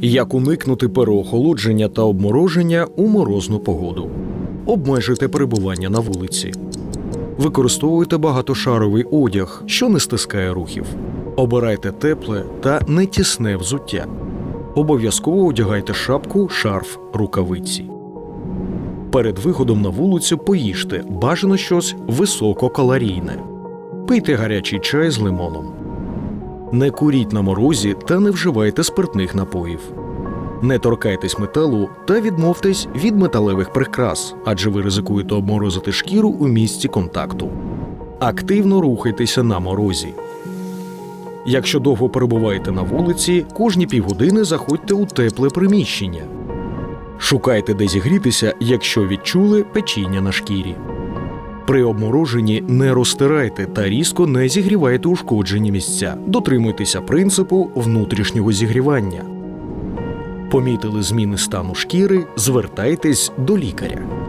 Як уникнути переохолодження та обмороження у морозну погоду? Обмежуйте перебування на вулиці. Використовуйте багатошаровий одяг, що не стискає рухів. Обирайте тепле та не тісне взуття. Обов'язково одягайте шапку, шарф, рукавиці. Перед виходом на вулицю поїжте бажано щось висококалорійне. Пийте гарячий чай з лимоном. Не куріть на морозі та не вживайте спиртних напоїв. Не торкайтесь металу та відмовтесь від металевих прикрас, адже ви ризикуєте обморозити шкіру у місці контакту. Активно рухайтеся на морозі. Якщо довго перебуваєте на вулиці, кожні півгодини заходьте у тепле приміщення. Шукайте, де зігрітися, якщо відчули печіння на шкірі. При обмороженні не розтирайте та різко не зігрівайте ушкоджені місця. Дотримуйтеся принципу внутрішнього зігрівання. Помітили зміни стану шкіри, звертайтесь до лікаря.